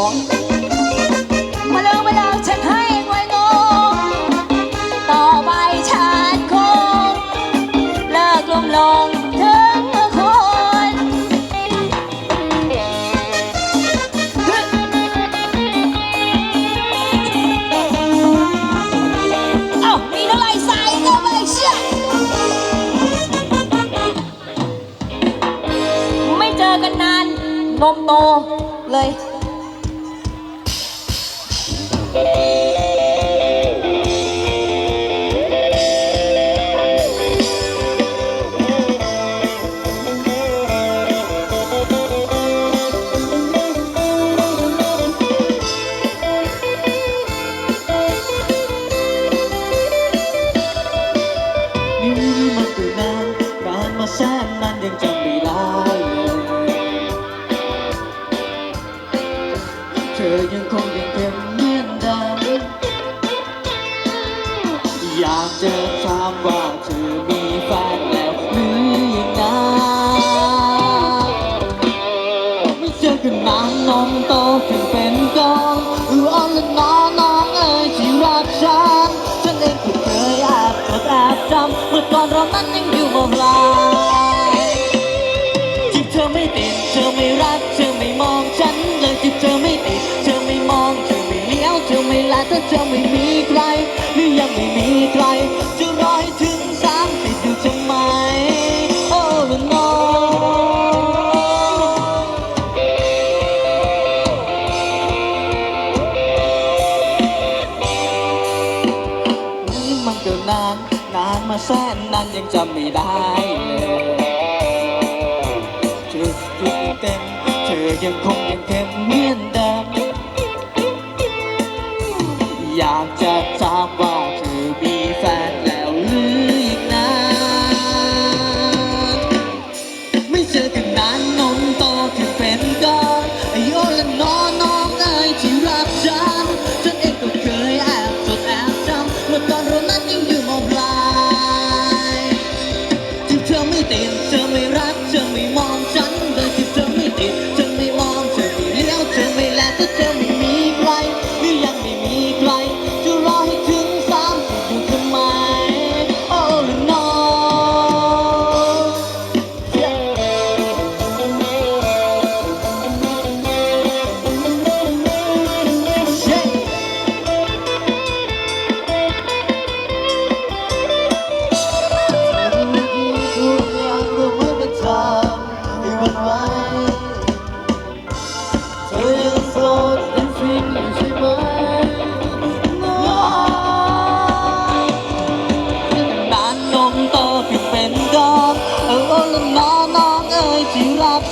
องมาเลิกมาเลิกฉันให้งวยงงต่อไปฉันคงเลิกลมลงถึงคนเอ้ามีน้ำลใส่ก็ไม่เชื่อ ไม่เจอกันนานนมโตเลย จะไม่มีใครหรือยังไม่มีใคร จะรอให้ถึงสามสิบอยู่ทำไม โอ้ละน้องมันเก็นาน นานมาแสนนานยังจำไม่ได้เลยจุดจุดเต็ม เธอยังคงยังเต็มเมียน อยากจะทราบว่า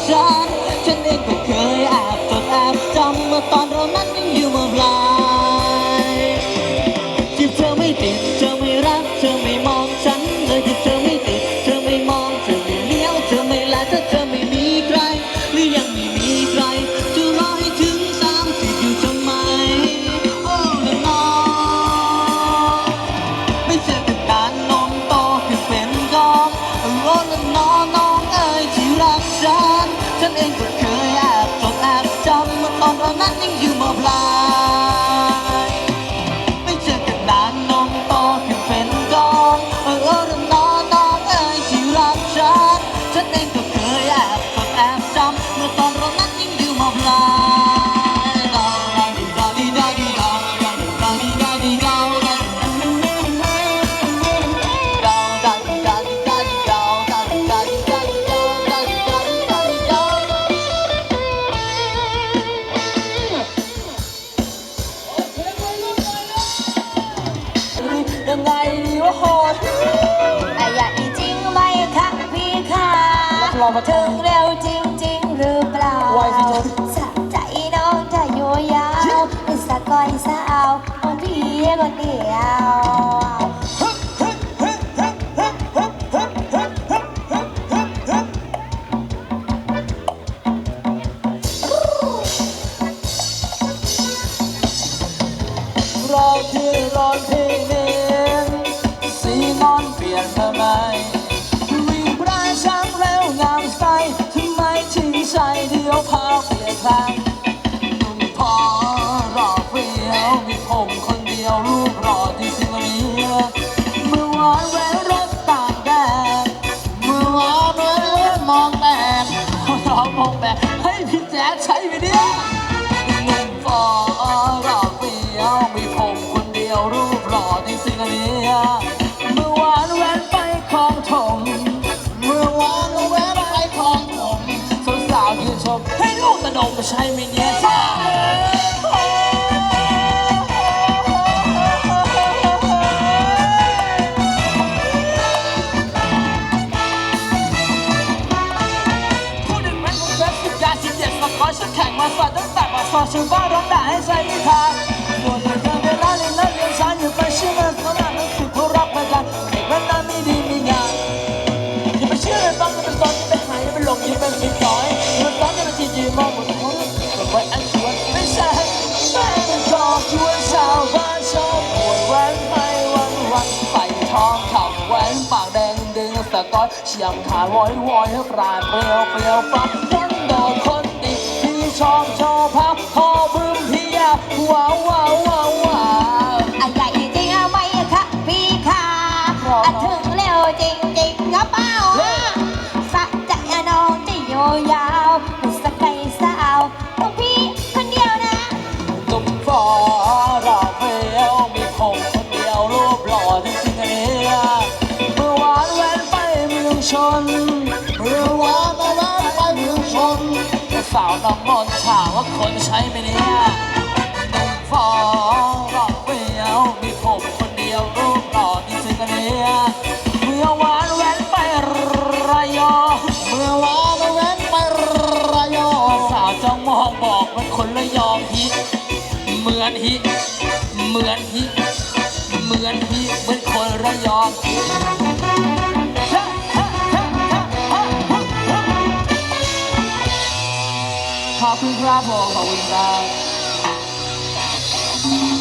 ฉัน ฉันเองก็เคยแอบจดแอบจำเมื่อตอน of a. ใจเดียวพาเปลี่ยนแปลง ไสะก้อยเฉียมขาลอยวอยให้ปราดเปรียวเปรียวปักคนโดดคนดีที่ชอบโชว์พับพอบึ้มเพียว้าวว้าวว้าวว้าวอะใหญ่จริงอะไม่ค่ะพี่ค่ะอะถึงเร็วจริงจริงๆอะเปล่าอะสะใจอะน้องจะโยยา นเมื่อวานมาแวะไปเมืองชนแต่สาวน้ำมนต์ถามว่าคนใช่ไหมเนี่ยตุ่มฟ้าราเฟลมีผมคนเดียวรูปหล่อจริงๆอันเนี่ยเมื่อวานแว้นไประยองเมื่อวานแวะไประยองสาวจ้องมองบอกมันคนระยองฮิตเหมือนฮิตเหมือนฮิตเหมือนฮิตเหมือนคนระยองขอ บคุณครั